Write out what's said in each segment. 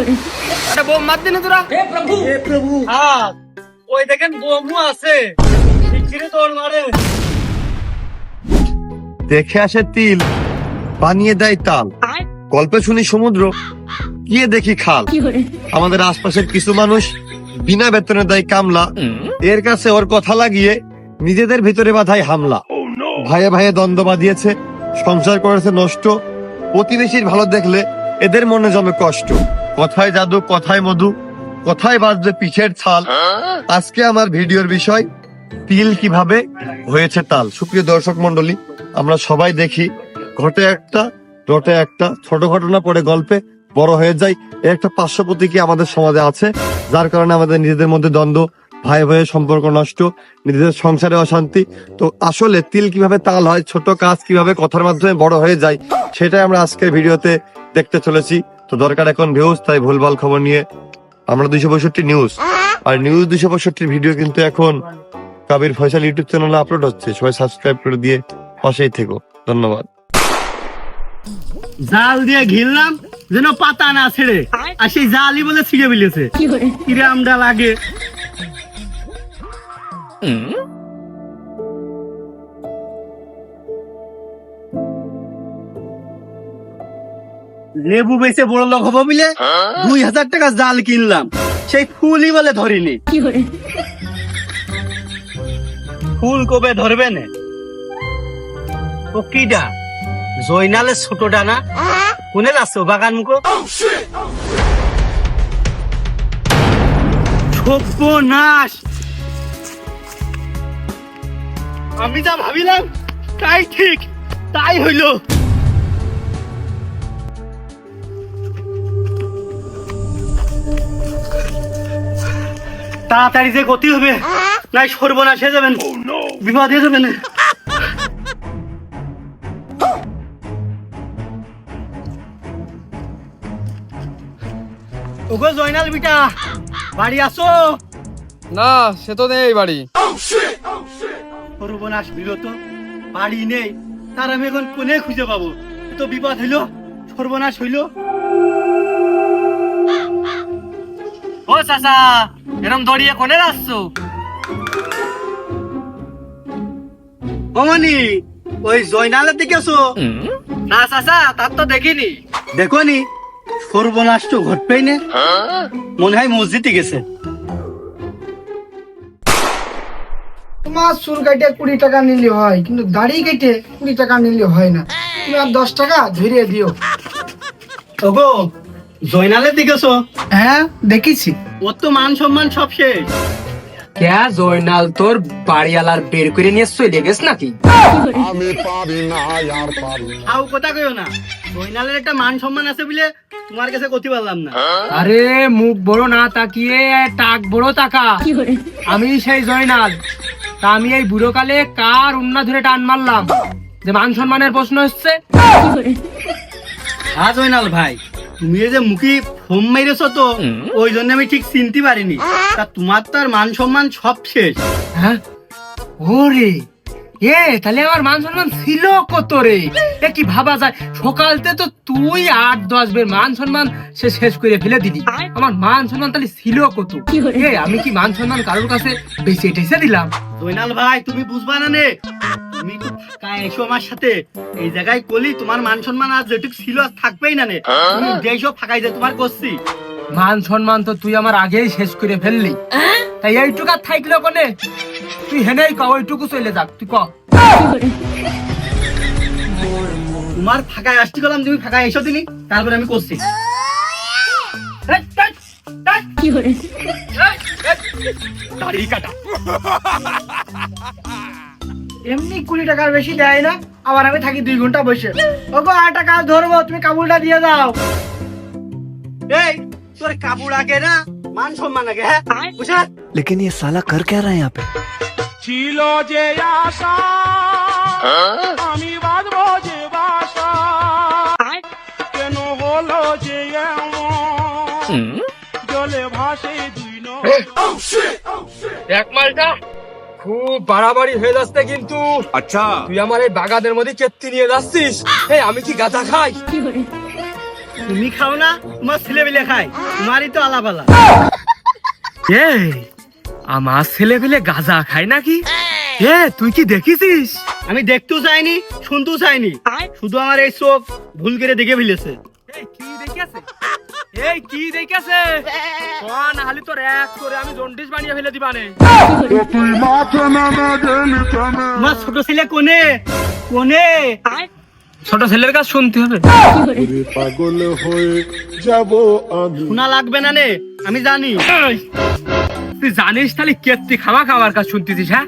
একটা বোম মার দিনে তোরা। হ্যাঁ ওই দেখেন বোমও আছে। শিগগিরই দৌড় মারে। দেখে আসে তিল বানিয়ে দেয় তাল। গল্পে শুনি সমুদ্র গিয়ে দেখি খাল। আমাদের আশপাশের কিছু মানুষ বিনা বেতনে দেয় কামলা। এর কাছে ওর কথা লাগিয়ে নিজেদের ভিতরে বাধায় হামলা। ভাইয়ে ভাইয়ে দ্বন্দ্ব বাঁধিয়েছে সংসার করেছে নষ্ট। প্রতিবেশীর ভালো দেখলে এদের মনে জমে কষ্ট। কথায় জাদু কথায় মধু কথায় বাজবে পিঠের ছাল। আজকে আমার ভিডিওর বিষয় তিল কীভাবে হয়েছে তাল। সুপ্রিয় দর্শক মন্ডলী আমরা সবাই দেখি ঘটে একটা রটে একটা ছোট ঘটনা পড়ে গল্পে বড় হয়ে যায়। এর একটা পার্শ্বপতি কি আমাদের সমাজে আছে যার কারণে আমাদের নিজেদের মধ্যে দ্বন্দ্ব ভাই ভাইয়ের সম্পর্ক নষ্ট নিজেদের সংসারে অশান্তি। তো আসলে তিল কীভাবে তাল হয় ছোট কাজ কীভাবে কথার মাধ্যমে বড় হয়ে যায় সেটাই আমরা আজকের ভিডিওতে দেখতে চলেছি। তো দরকার এখন ভিউজ তাই ভুলভাল খবর নিয়ে আমরা দুইশো পঁয়ষট্টি নিউজ আর নিউজ দুইশো পঁয়ষট্টির ভিডিও কিন্তু এখন কাবির ফয়সাল ইউটিউব চ্যানেলে আপলোড হচ্ছে। সবাই সাবস্ক্রাইব করে দিয়ে পাশেই থেকো। ধন্যবাদ। জাল দিয়ে ঘিরলাম যেন পাতা না ছেড়ে। আর সেই জালই বলে ছিঁড়ে বিলেছে কিরামটা লাগে। লেবু বেচে বড় লোক হব বলে দুই হাজার টাকা জাল কিনলাম। সেই ফুলই বলে ধরিনি। ফুল কবে ধরবে না? ও কিডা? জয়নালের ছোট ডানা কোনে যাচ্ছ বাগান মুখো? সর্বনাশ আমি যা ভাবিলাম তাই ঠিক তাই হইল। তাড়াতাড়ি যে গতি হবে নাই সর্বনাশ হয়ে যাবেন বিপদ হয়ে যাবেন। ওগো জয়নাল বিটা বাড়ি আসো। না সে তো নেই বাড়ি। সর্বনাশ বিরত বাড়ি নেই। তার আমি এখন কোনে খুঁজে পাবো? তো বিপদ হইল সর্বনাশ হইল। ও চাচা এরম দড়িয়ে কোনে আসছো? অমনি ওই জয়নালের দিকে আসো। না চাচা তার তো দেখিনি। দেখো নি সর্বনাশ তো ঘটবেই না। মনে হয় মসজিদে গেছে। তোমার চুল কাটে কুড়ি টাকা নিলে হয় কিন্তু দাড়ি কেটে কুড়ি টাকা নিলে হয় না। তুমি আর দশ টাকা ধরিয়ে দিও। ওগো জয়নালের দিকে আসো হ্যাঁ দেখেছি। ওর তো মান সম্মান সব শেষ। ক্যা জয়নাল তোর বাড়িওয়ালার বের করে নিয়ে চলে গেছ নাকি? আও কথা কইও না। জয়নালের একটা মান সম্মান আছে বলে তোমার কাছে কতি পারলাম না। আরে মুখ বড় না তাকিয়ে টাক বড় তাকা। আমি সেই জয়নাল। তা আমি এই বুড়ো কালে কার উন্না ধরে টান মারলাম? যে মান সম্মানের প্রশ্ন হচ্ছে হ্যাঁ জয়নাল ভাই। তুমি যে মুখে ফোম মেরেছ তো ওই জন্য আমি ঠিক চিনতে পারিনি। তা তোমার তো আর মান সম্মান সব শেষ। হ্যাঁ? ওরে! এ তাহলে আমার মান সম্মান ছিল কত রে? এ কি ভাবা যায়? সকালতে তো তুই আট দশ বের মান সম্মান সে শেষ করে ফেলে দিলি। আমার মান সম্মান তাহলে ছিল কত? এ আমি কি মান সম্মান কারোর কাছে টেসে দিলাম? জয়নাল ভাই তুমি বুঝবা না নে? তুমি তো এসো আমার সাথে। এই জায়গায় কলি তোমার মান সম্মান আর যেটুক ছিল আর থাকবেই না নে। তুমি যেসব ফাঁকাই যে তোমার করছি। মান সম্মান তো তুই আমার আগেই শেষ করে ফেললি। তাই এইটুকু আর থাকল কোনে? তুই হেনেই ক ওইটুকু চলে যাক তুই ক তোমার ফাঁকায় আসতে গেলাম তুমি ফাঁকায় এসো দিনি তারপরে আমি করছি এই, এই, এই, দাড়ি কাটা এমনি কুড়ি টাকার বেশি দেয় না আবার আমি থাকি দুই ঘন্টা বসে ওগো আর টাকা ধরবো তুমি কাবুলটা দিয়ে দাও এই তোর কাপড় আগে না মান সম্মান আগে হ্যাঁ বুঝা लेकिन ये साला कर क्या रहा है यहाँ पे ছিল যে আশা আমি বাঁধবো যে বাসা। কেন হলো যে এমন? জলে ভাসে দুই এক মালটা খুব বাড়াবাড়ি হয়ে যাচ্ছে কিন্তু। আচ্ছা। তুই আমার এই বাগানের মধ্যে কেত্তি নিয়ে যাচ্ছিস। এই আমি কি গাঁজা খাই? তুমি খাও না তোমার ছেলে পেলে খায়। তোমারই তো আলাপালা এ আমার ছেলে পেলে গাঁজা খায় নাকি? এ তুই কি দেখেছিস? আমি দেখতেও চাইনি শুনতেও চাইনি। শুধু আমার এই চোখ ভুল করে দেখে ফেলেছে। কি দেখেছে এই কি দেখেছে কোন হালি তোর এক করে আমি জন্ডিস বানিয়ে ফেলে দিবানে তোমার ছোট ছেলে কোনে? কোনে? ছোট ছেলের কাছে শুনতে হবে। শোনা লাগবে না নে আমি জানি। তুই জানিস তাহলে কেত্তি খাওয়া খাওয়ার কাজ শুনতেছিস হ্যাঁ?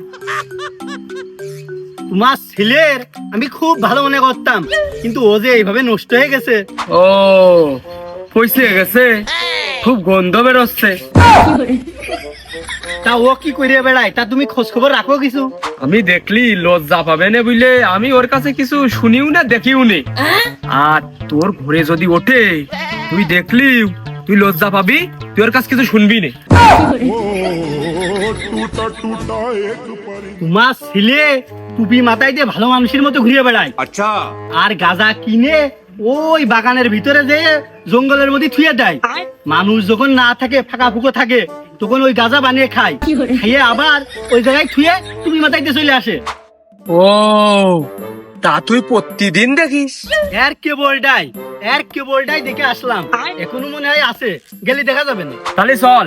তোমার ছেলের আমি খুব ভালো মনে করতাম কিন্তু ও যে এইভাবে নষ্ট হয়ে গেছে। ও পয়সে গেছে। খুব গন্ধ বেরোচ্ছে। তা ও কি করে বেড়ায়? তা তুমি খোঁজ খবর রাখো কিছু? আমি দেখলি লজ্জা পাবে না বুঝলে আমি ওর কাছে কিছু শুনিও না দেখিও নে। আর তোর ঘরে যদি ওঠে তুই দেখলি তুই লজ্জা পাবি তুই ওর কাছে কিছু শুনবি না। তোমার ছেলে টুপি মাথায় দিয়ে ভালো মানুষের মতো ঘুরে বেড়ায়। আচ্ছা। আর গাঁজা কিনে ওই বাগানের ভিতরে যে জঙ্গলের মধ্যে থুয়ে দেয়। মানুষ যখন না থাকে ফাঁকা ফুকো থাকে তখন ওই গাঁজা বানিয়ে খায়। খাইয়ে আবার ওই জায়গায় থুয়ে টুপি মাথায় দিয়ে চলে আসে। ও তা তুই প্রতিদিন দেখিস। এর কে কেবলটাই এর কে কেবলটাই দেখে আসলাম। এখনও মনে হয় আছে গেলে দেখা যাবে না। তাহলে চল।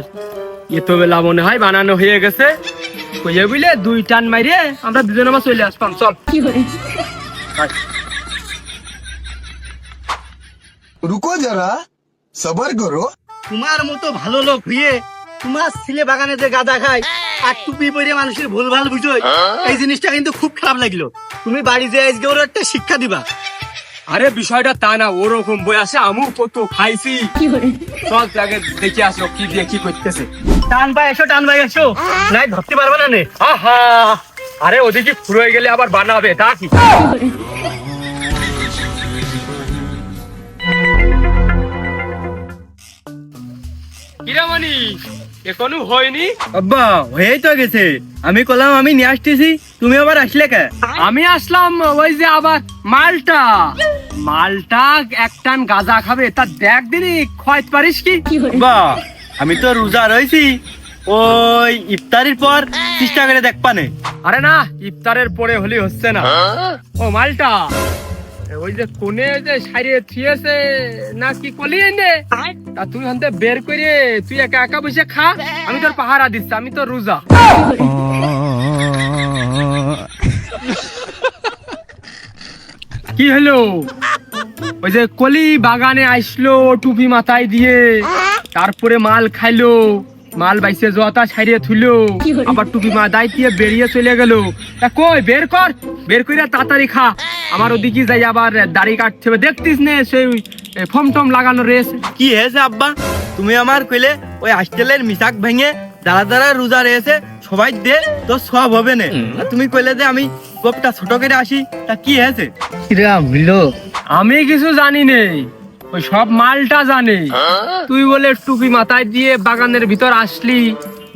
এ বেলা মনে হয় বানানো হয়ে গেছে। কইয়া বুঝলে দুই টান মাইরে আমরা দুজনে আমার চলে আসলাম চল। কি করে রুকো যারা সবার করো। তোমার মতো ভালো লোক হয়ে তোমার ছেলে বাগানে যে গাদা খায় আর টুপি পরে মানুষের ভুল ভালো বুঝোয় এই জিনিসটা কিন্তু খুব খারাপ লাগল। তুমি বাড়ি যে আজকে ওর একটা শিক্ষা দিবা। আরে বিষয়টা তা না ওরকম বই আছে আমু কত খাইছি। চল তাকে দেখে আসো কি দিয়ে কি করতেছে। টান ভাই এসো টান ভাই এসো। নাই ধরতে পারবে না নে। আহা! আরে ওদিকে ফুরোয় গেলে আবার বানাবে তা কি? কিরামানি এখনও হয়নি? আব্বা হয়েই তো গেছে। আমি কলাম আমি নিয়ে আসতেছি। তুমি আবার আসলে কে? আমি আসলাম ওই যে আবার মালটা। মালটা এক টান গাঁজা খাবে তা দেখ দিনই খোয়াইতে পারিস কি? বা আমি তো রোজা রয়েছি। ওই ইফতারির পর চেষ্টা করে দেখপানে আরে না ইফতারের পরে হলে হচ্ছে না। ও মালটা। ওই যে কোনে যে সাইরে থিয়েছে না কি কলি এনে? তা তুই হাতে বের করে তুই একা একা বসে খা। আমি তোর পাহারা দিচ্ছি আমি তো রোজা। কি হলো? ওই যে কলি বাগানে আসলো টুপি মাথায় দিয়ে। তারপরে মাল খাইলো। মাল বাইসে জতা ছাড়িয়ে থুইলো। আবার টুপি মাথায় দিয়ে বেরিয়ে চলে গেল। তা কই বের কর বের করে তাড়াতাড়ি খা। আমার ওদিকে যাই আবার দাড়ি কাটতে হবে। দেখতিস নে সেই ফম টম লাগানো রয়েছে কি হয়েছে আব্বা? তুমি আমার কইলে ওই হাস্টেলের মিশাক ভেঙে যারা যারা রোজা রয়েছে সবাই দে তো সব হবে না। তুমি কইলে যে আমি গোপটা ছোট করে আসি তা কি হয়েছে? আমি কিছু জানি নেই ওই সব মালটা জানে। তুই বলে টুপি মাথায় দিয়ে বাগানের ভিতর আসলি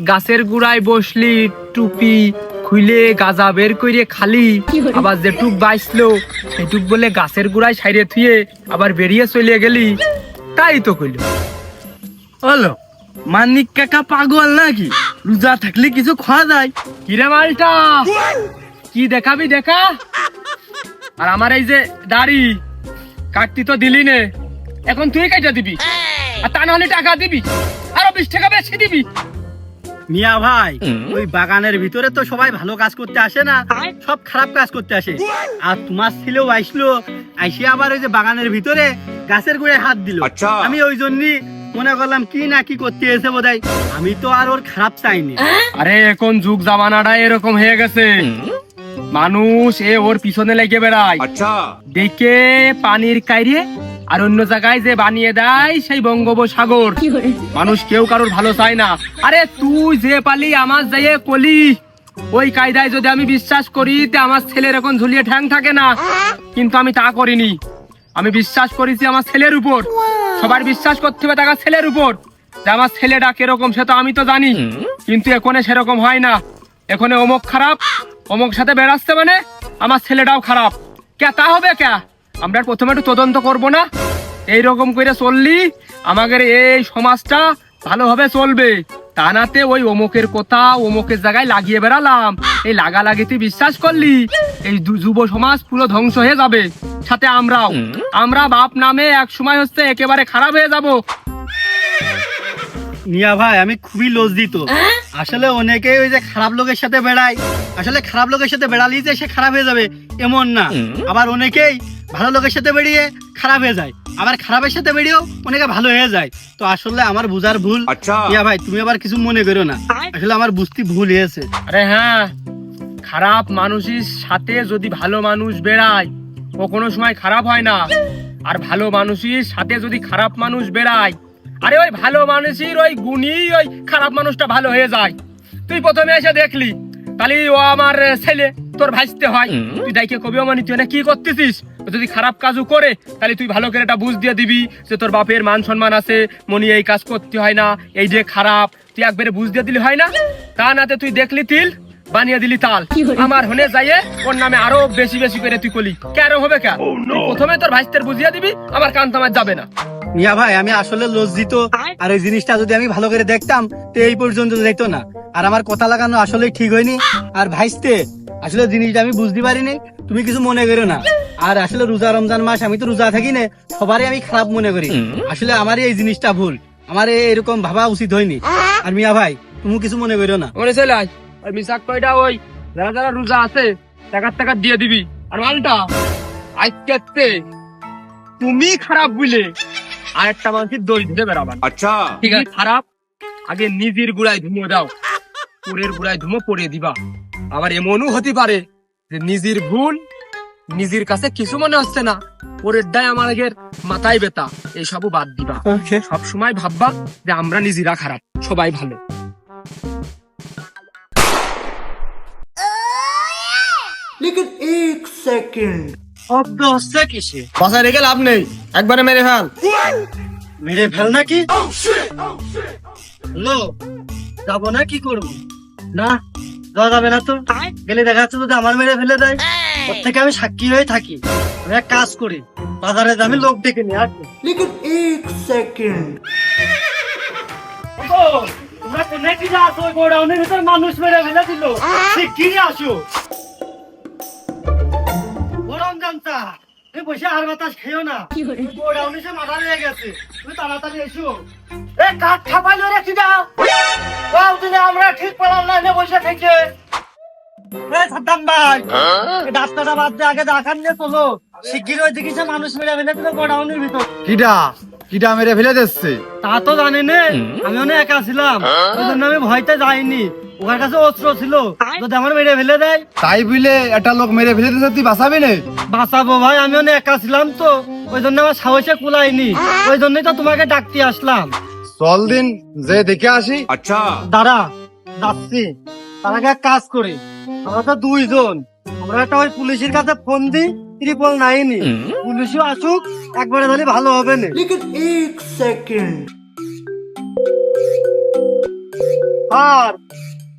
গাছের গুড়ায় বসলি টুপি খুলে গাজা বের করে খালি। আবার যেটুক বাইসলো সেটুক বলে গাছের গুড়ায় সাইরে থুয়ে আবার বেরিয়ে চলে গেলি। তাই তো কইল। হলো মানিক কাকা পাগল নাকি? রোজা থাকলে কিছু খাওয়া যায়? কিরে মালটা? কি দেখাবি দেখা? আর আমার এই যে দাড়ি কাটতি তো দিলি নে। এখন তুই কাটা দিবি? আর তা নাহলে টাকা দিবি? আরও বিশ টাকা বেশি দিবি? মিয়া ভাই ওই বাগানের ভিতরে তো সবাই ভালো কাজ করতে আসে না সব খারাপ কাজ করতে আসে। আর তোমার ছেলেও আইসলো আইসে আবার ওই যে বাগানের ভিতরে গাছের গোড়ায় হাত দিল। আমি ওই জন্যই মনে করলাম কি না কি করতে এসে বোধহয়। আমি তো আর ওর খারাপ চাইনি আরে এখন যুগ জামানাটা এরকম হয়ে গেছে। মানুষ এ ওর পিছনে লেগে বেড়ায়। দেখে পানির কাইরে আর অন্য জায়গায় যে বানিয়ে দেয় সেই বঙ্গোপসাগর। মানুষ কেউ কারোর ভালো চায় না। আরে তুই যে পালি আমার যাইয়ে কলি। ওই কায়দায় যদি আমি বিশ্বাস করি তে আমার ছেলের এখন ঝুলিয়ে ঠ্যাং থাকে না। কিন্তু আমি তা করিনি। আমি বিশ্বাস করেছি আমার ছেলের উপর। সবার বিশ্বাস করতে হবে টাকা ছেলের উপর। যে আমার ছেলেটা কীরকম সে তো আমি তো জানি। কিন্তু এখানে সেরকম হয় না। এখানে অমুক খারাপ। অমুক সাথে বেড়াচ্ছে মানে আমার ছেলেটাও খারাপ। কে তা হবে কে আমরা প্রথমে একটু তদন্ত করব না? এই রকম করে চললি আমাদের এই সমাজটা ভালোভাবে চলবে। তা নাতে ওই অমুকের কথা অমুকের জায়গায় লাগিয়ে বেড়ালাম। এই লাগালাগি তুই বিশ্বাস করলি? এই যুব সমাজ পুরো ধ্বংস হয়ে যাবে। সাথে আমরাও। আমরা বাপ নামে এক সময় হচ্ছে একেবারে খারাপ হয়ে যাব। মিয়া ভাই আমি খুবই লজ্জিত। আসলে অনেকে ওই যে খারাপ লোকের সাথে বেড়ায়। আসলে খারাপ লোকের সাথে বেড়ালেই যে সে খারাপ হয়ে যাবে এমন না। আবার অনেকেই ভালো লোকের সাথে বেরিয়ে খারাপ হয়ে যায়। আবার খারাপের সাথে বেরিয়েও অনেকে ভালো হয়ে যায়। তো আসলে আমার বুঝার ভুল। মিয়া ভাই তুমি আবার কিছু মনে করো না। আসলে আমার বুঝতে ভুল হয়েছে। আরে হ্যাঁ খারাপ মানুষের সাথে যদি ভালো মানুষ বেড়ায় ও কোনো সময় খারাপ হয় না। আর ভালো মানুষের সাথে যদি খারাপ মানুষ বেড়ায় আরে ওই ভালো মানুষের ওই গুণী ওই খারাপ মানুষটা ভালো হয়ে যায়। তুই প্রথমে এসে দেখলি তাহলে ও আমার ছেলে। তোর ভাইস্তে হয়। তুই দাইকে কবি মানে তুই না কি করতেছিস? যদি খারাপ কাজও করে তাহলে তুই ভালো করে এটা বুঝ দিয়ে দিবি যে তোর বাপের মান সম্মান আছে মনি এই কাজ করতে হয় না এই যে খারাপ তুই একবারে বুঝ দিয়ে দিলি হয় না? তা নাতে তুই দেখলি তিল বানিয়ে দিলি তাল। আমার হনে যাইয়ে ওর নামে আরও বেশি বেশি করে তুই কলি। কেন হবে কেন? প্রথমে তোর ভাইস্তের বুঝিয়ে দিবি আমার কান তোমার যাবে না। মিয়া ভাই আমি আসলে লজ্জিত। আর এই জিনিসটা যদি আমি ভালো করে দেখতাম তো এই পর্যন্ত যেত না। আর আমার কথা লাগানো আসলে ঠিক হয়নি। আর ভাইস্তে আসলে জিনিসটা আমি বুঝতে পারিনি তুমি কিছু মনে করো না। আর আসলে রোজা রমজান মাস আমি তো রোজা থাকি না সবারই আমি খারাপ মনে করি। আসলে আমার এই জিনিসটা ভুল। আমার এরকম ভাবা উচিত হয়নি। আর মিয়া ভাই তুমি কিছু মনে করো না। মনে চলে আর কয়টা ওই যারা যারা রোজা আছে টাকা টাকা দিয়ে দিবি। আর মালটা আজকে তুমি খারাপ বুঝলে। আর একটা মানুষের দই দিতে বেড়াবার আচ্ছা। ঠিক আছে খারাপ আগে নিজের গুড়ায় ধুমো দাও। পরের গুড়ায় ধুমো পরে দিবা। আবার এমনও হতে পারে যে নিজের ভুল নিজের কাছে কিছু মনে হচ্ছে না। পরের দায় আমাদের মাথায় বেতা এইসবও বাদ দিবা। সব সময় ভাববা যে আমরা নিজেরা খারাপ সবাই ভালো। শব্দ হচ্ছে কিসে? বাসায় রেখে লাভ নেই। একবারে মেরে ফেল। মেরে ফেল নাকি? হ্যালো যাব না কি করব? না যাওয়া যাবে না তো। গেলে দেখা যাচ্ছে যদি আমার মেরে ফেলে দেয়। ওর থেকে আমি সাক্ষী হয়ে থাকি। আমি এক কাজ করি বাজারে আমি লোক ডেকে নিয়ে আসব। তোমরা কোনে কি আসো গোডাউনের ভিতর মানুষ মেরে ফেলে দিল। কি আসো? গরম জানতা তুমি বসে আর বাতাস খেও না। গোডাউনে সে মাথা লেগে গেছে। তুমি তাড়াতাড়ি এসো। এ কাঠ বাউ দিনে আমরা ঠিক পেলাম না এনে বসে থেকে। সাদ্দাম ভাই। রাস্তাটা বাদ দিয়ে আগে দেখান নিয়ে চলো। শিগগির ওই দেখিছে মানুষ মেরে ফেলে দিল গোডাউনের ভিতর। কিডা? কিডা মেরে ফেলে দিচ্ছে। তা তো জানি নে আমি অনেক একা ছিলাম। ওই জন্য আমি ভয়তে যাইনি। ওর কাছে অস্ত্র ছিল। যদি আমার মেরে ফেলে দেয়? তাই বুঝলে একটা লোক মেরে ফেলে দিতে তুই বাঁচাবি না? বাঁচাবো ভাই আমি অনেক একা ছিলাম তো। ওই জন্য আমার সাহসে কুলাইনি। ওই জন্যই তো তোমাকে ডাকতে আসলাম। চল দিন যে দেখে আসি। আচ্ছা। দাঁড়া যাচ্ছি। তার আগে এক কাজ করি। আমরা তো দুইজন। আমরা একটা ওই পুলিশের কাছে ফোন দিই ত্রিপল নাইনি পুলিশও আসুক একবারে তাহলে ভালো হবে না। এক সেকেন্ড আর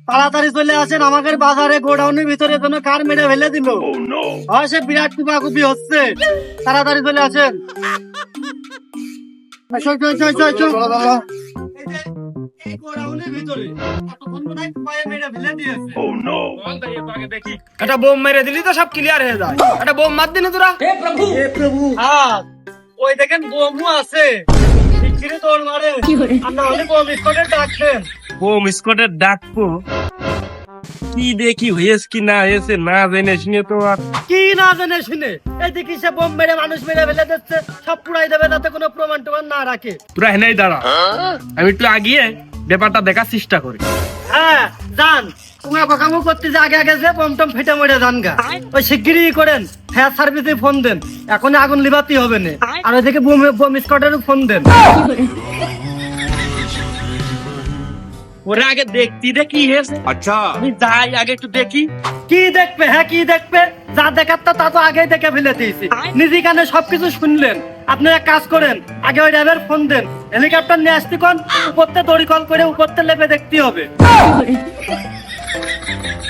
তাড়াতাড়ি চলে আসেন আমাদের বাজারে গোডাউনের ভিতরে যেন কার মেরে ফেলে দিল। হয় সে বিরাট কুপাকুপি হচ্ছে। তাড়াতাড়ি চলে আসেন। মেরে একটা বোম মেরে দিলি তো সব ক্লিয়ার হয়ে যায়। একটা বোম মার দিনে তোরা। আর ওই দেখেন বোমও আছে। দৌড় মারে। আর না বোম ডাকছেন স্কোয়াডের ডাকবো কি। দেখি হয়েছে কি না হয়েছে না জেনে শুনে তো আর। কি না জানে শুনে? এই দেখি সে বোম মেরে মানুষ মেরে ফেলে দিচ্ছে সব পুড়াই দেবে যাতে কোনো প্রমাণ টমান না রাখে। হেনাই দাঁড়া। আমি একটু আগিয়ে ব্যাপারটা দেখার চেষ্টা করি। হ্যাঁ যান। তোমার করতে যে আগে আগে যে বোম টম ফেটে মরে যান গা। ওই শিগগিরই করেন হ্যাঁ সার্ভিসে ফোন দেন। এখন আগুন লিবাতি হবে না। আর ওইদিকে বোম বোম স্কোয়াডের ফোন দেন। ওরা আগে দেখতি দেখি কি আচ্ছা। আমি যাই আগে একটু দেখি। কি দেখবে হ্যাঁ কি দেখবে? যা দেখার তা তো আগেই দেখে ফেলে দিয়েছি। নিজে কানে সবকিছু শুনলেন। আপনারা কাজ করেন আগে ওই ড্রাইভার ফোন দেন। হেলিকপ্টার নিয়ে আসতে কোন? উপরতে দড়ি কল করে উপরতে লেপে দেখতে হবে।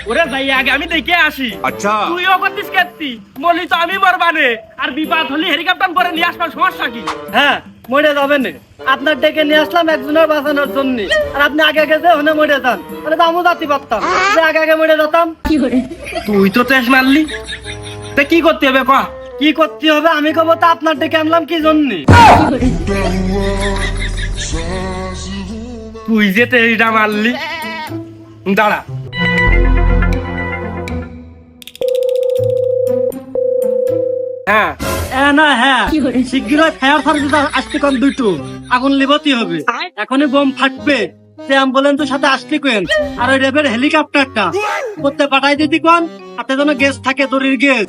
ওরে যাই আগে আমি দেখে আসি। আচ্ছা। তুইও করতিস কেতি বলি তো আমি মরবানে। আর বিপদ হলি হেলিকপ্টার করে নিয়ে আসবার সমস্যা কি? হ্যাঁ মরে যাবেন আপনার ডেকে নিয়ে আসলাম একজনের বাঁচানোর জন্য। আর আপনি আগে আগে যে মরে যান। তাহলে তো আমিও যাতে পারতাম। যে আগে আগে মরে যেতাম। তুই তো তেজ মারলি। তা কি করতে হবে কহ কি করতে হবে আমি কব তো আপনার ডেকে আনলাম কি জন্য? তুই যে তেজটা মারলি। দাঁড়া। হ্যাঁ। না হ্যাঁ। ফায়ার সার্ভিস আসতে কোন দুটো আগুন লিবতি হবে। এখনই বোম ফাটবে। সে অ্যাম্বুলেন্স সাথে আসতে কেন? আর ওই রেবের হেলিকপ্টারটা। করতে পাঠাই দিতি কোন? আপনি যেন গ্যাস থাকে দড়ির গ্যাস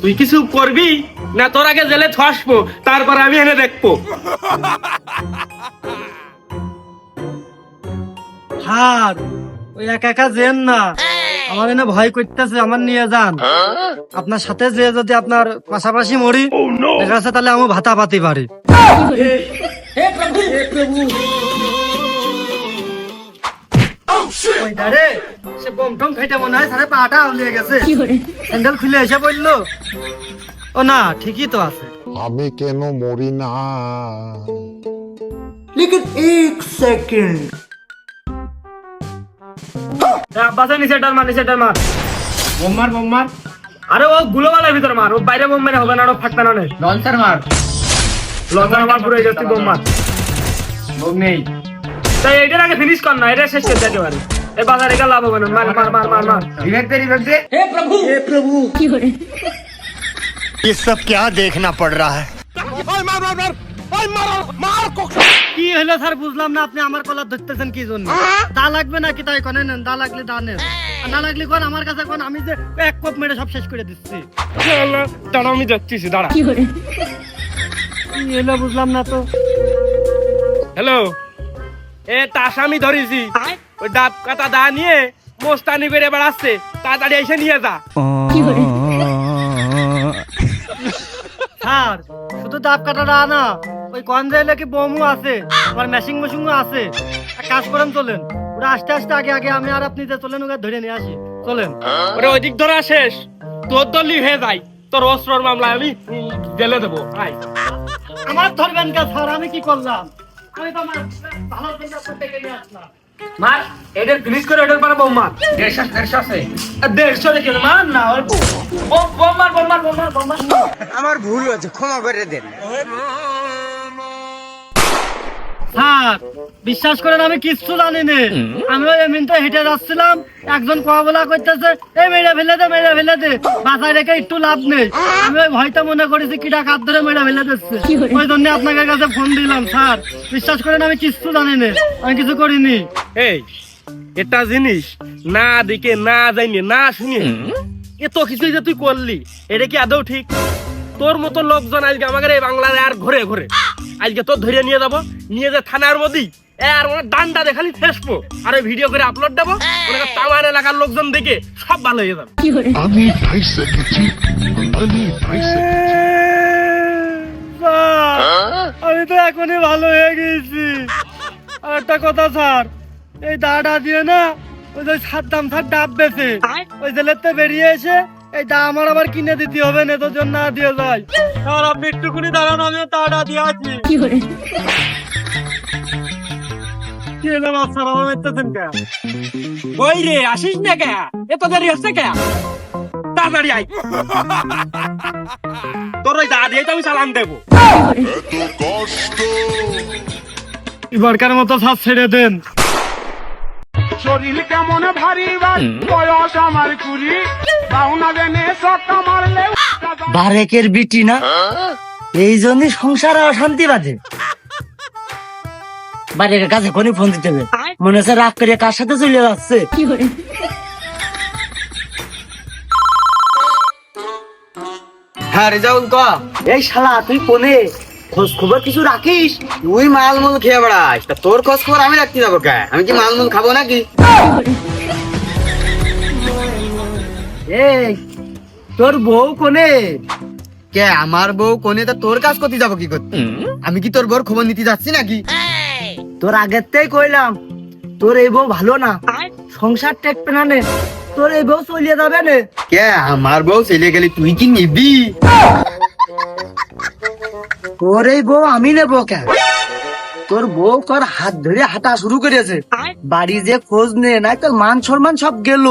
তুই কিছু করবি? না তোর আগে জেলে থাসবো তারপর আমি এনে দেখব। হার ওই একা একা যেন না। আমার এনে ভয় করতেছে আমার নিয়ে যান। আপনার সাথে যে যদি আপনার পাশাপাশি মরি দেখা যাচ্ছে তাহলে আমি ভাতা পাতি পারি। সে খাইতে মনে হয় সাড়ে পাটা উলিয়ে গেছে। স্যান্ডেল খুলে এসে পড়ল। ও না ঠিকই তো আছে। আমি কেন মরি না? বাসা নিচে ডাল মার নিচে ডাল মার বোম মার বোম মার আরে ও গুলোবালের ভিতর মার ও বাইরে বোম মেরে হবে না ও ফাটবে না লঞ্চার মার লঞ্চার মার পুরো যাচ্ছে বোম মার বোম নেই তাই এটার আগে ফিনিশ কর না এটা শেষ করে দিতে পারে এই বাজারে গেলে লাভ হবে না মার মার মার মার মার রিভেক দে রিভেক দে ये सब क्या देखना पड़ रहा है কি হলো স্যার বুঝলাম না আপনি আমার কলার ধরতেছেন কি জন্য? দা লাগবে নাকি তাই কনে নেন দা লাগলে দা নেন। না লাগলে কোন আমার কাছে কোন আমি যে এক কোপ মেরে সব শেষ করে দিচ্ছি। দাঁড়া আমি দেখতেছি দাঁড়া। কি হলো? বুঝলাম না তো। হ্যালো? এ তাস আমি ধরেছি। ওই ডাব কাটা দা নিয়ে মোস্তানি করে বেড়াচ্ছে তাড়াতাড়ি এসে নিয়ে যা। স্যার শুধু দাব কাটাটা না ওই কনজাইলে কি বোমও আছে আমার মেশিং মেশিংও আছে। কাজ করেন চলেন। ওরা আস্তে আস্তে আগে আগে আমি আর আপনি যে চলেন ওকে ধরে নিয়ে আসি। চলেন। ওরে ওই দিক ধরা শেষ তোর দলি হয়ে যায়। তোর অস্ত্রর মামলায় আমি জেলে দেবো। আয়। আমার ধরবেন কে স্যার? আমি কি করলাম? আমি তো আমার ভালো আপনার ডেকে নিয়ে আসলাম। মার এটার ফিনিশ করে এটার পরে বোম দেড়শো দেড়শো আছে। দেড়শো দেখে মার না অল্প। ও বোম মার বোম মার বোম মার বোম মার। স্যার বিশ্বাস করেন আমি কিচ্ছু জানি না। আমি ওই এমনিতে হেঁটে যাচ্ছিলাম একজন কোয়া বলা করতেছে এই মেরে ফেলে দে মেরে ফেলে দে বাসায় রেখে একটু লাভ নেই। আমি ওই ভয়টা মনে করেছি কিটা কাত ধরে মেরে ফেলে দিচ্ছে। ওই জন্য আপনাকে কাছে ফোন দিলাম স্যার। বিশ্বাস করেন আমি কিচ্ছু জানি না আমি কিছু করিনি। এই এটা জিনিস না দিকে না যাইনি না শুনি। এত কিছু যে তুই করলি এটা কি আদৌ ঠিক? তোর মতো লোকজন আজকে আমাদের এই বাংলার আর ঘুরে ঘুরে। আজকে তোর ধরে নিয়ে যাব। নিয়ে যে থানার মধ্যেই আর মানে ডান্ডা দেখালি ফেসবো। আর ভিডিও করে আপলোড দেবো। কর এলাকার লোকজন দেখে সব ভালো হয়ে যাবে। আমি আমি তো এখনই ভালো হয়ে গেছি। আর একটা কথা স্যার এই দাটা দিয়ে না ওই যে সাদ্দাম স্যার ডাব বেছে ওই জেলেতে বেরিয়ে এসে এই দা আমার আবার কিনে দিতে হবে না তোর জন্য না দিয়ে যায় স্যার আপনি একটুকুনি দাঁড়ান আমি দাটা দিয়ে আছি কি হলো? স্যার আমার মেরতেছেন কে ওই রে আসিস না কে? এত দেরি হচ্ছে কে? তাড়াতাড়ি আয়। তোর ওই দা দিয়ে তো আমি চালান দেবো। এবারকার মতো স্যার ছেড়ে দেন। শরীর কেমন ভারী বয়স আমার কুড়ি। বাউনা দেনে সক্কা মারলে বারেকের বিটি না? এই জন্য সংসারে অশান্তি বাজে। বারেকের কাছে কোনি ফোন দিতে হবে। মনে হচ্ছে রাগ করে কার সাথে চলে যাচ্ছে। হ্যাঁ রেজাউল ক? এই শালা তুই কোনে? খোঁজ খবর কিছু রাখিস? তুই মালমূল খেয়ে বেড়াস। তা তোর খোঁজ খবর আমি রাখতে যাব কে? আমি কি মালমূল খাব নাকি? এই তোর বউ কোনে? কে আমার বউ কোনে? তা তোর কাজ করতে যাব কি করতে আমি কি তোর বউর খবর নিতে যাচ্ছি নাকি? তোর আগের থেকেই কইলাম তোর এই বউ ভালো না। সংসার টেকবে না তোর এই বউ চলিয়ে যাবে না। কে আমার বউ ছেলে গেলে তুই কি নিবি? তোর এই বউ আমি নেব কেন? তোর বউ তোর হাত ধরে হাঁটা শুরু করেছে। বাড়ি যে খোঁজ নে নাই তোর মান সম্মান সব গেল।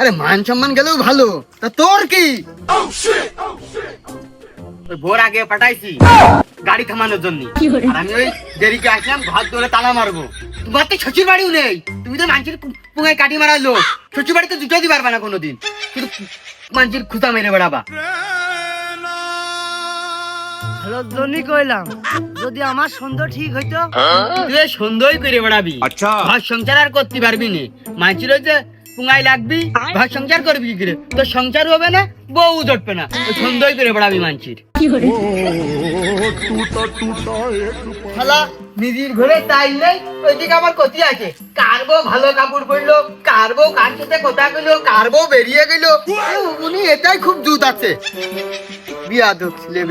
আরে মান সম্মান গেলেও ভালো। তা তোর কি? ভোর আগে পাঠাইছি গাড়ি থামানোর জন্য। আর আমি ওই দেরিকে আসলাম ঘর ধরে তালা মারবো। তোমার তো শ্বশুর বাড়িও নেই। তুমি তো মানুষের পুঙায় কাটি মারালো শ্বশুর বাড়িতে দুটো দিতে পারবে না কোনোদিন। কিন্তু মানুষের খুঁতা মেরে বেড়াবা। লজ্জনই কইলাম যদি আমার সন্দেহ ঠিক হইতো তুই সন্দেহই করে বেড়াবি আচ্ছা ঘর সংসার আর করতে পারবি নি মাইছিল যে পুঙাই লাগবি ঘর সংসার করবি কি করে তোর সংসার হবে না বউ জটবে না সন্দেহই করে বেড়াবি মানছির কি নিজের ঘরে তাই নেই, ওইদিকে আমার কতি আছে। কারবো ভালো কাপড় পরলো কারবো কার সাথে কথা গেলো কারবো বেরিয়ে গেল। উনি এটাই খুব জুত আছে। বিয়া ছেলে